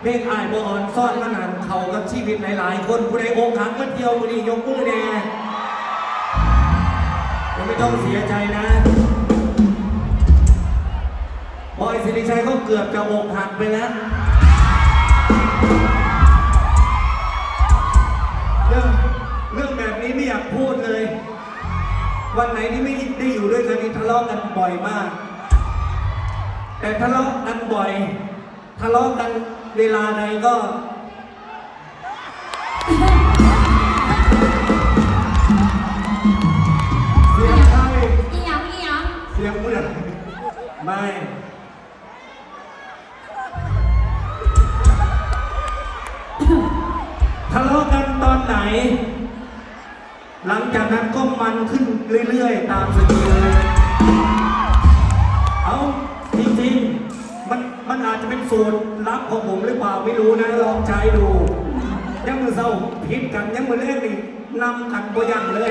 เพลงอายบอ่อนซ่อนมันหันเขากับชีวิตหลาย ๆ คนผู้ใดอกหักมาเที่ยวมือนี้ยกมือแน่ยังไม่ต้องเสียใจนะบอยสิริชัยเขาเกือบจะอกหักไปแล้วเรื่องเรื่องแบบนี้ไม่อยากพูดเลย วันไหนที่ไม่ได้อยู่ด้วยกันนี่ทะเลาะกันบ่อยมาก แต่ทะเลาะกันบ่อยทะเลาะกัน เวลาใดก็เสียงใครอีหยังอีหยังเสียงเมื่อไม่ ทะเลาะกันตอนไหน หลังจากนั้นก็มันขึ้นเรื่อยๆ ตามสเกิลเอาจริงๆมัน มันอาจจะเป็นสูตรลับของผมหรือเปล่าไม่รู้นะลองใช้ดู ยังมือเศร้าผิดกันยังมือเล่นนี่นำกันตัวอย่างเลย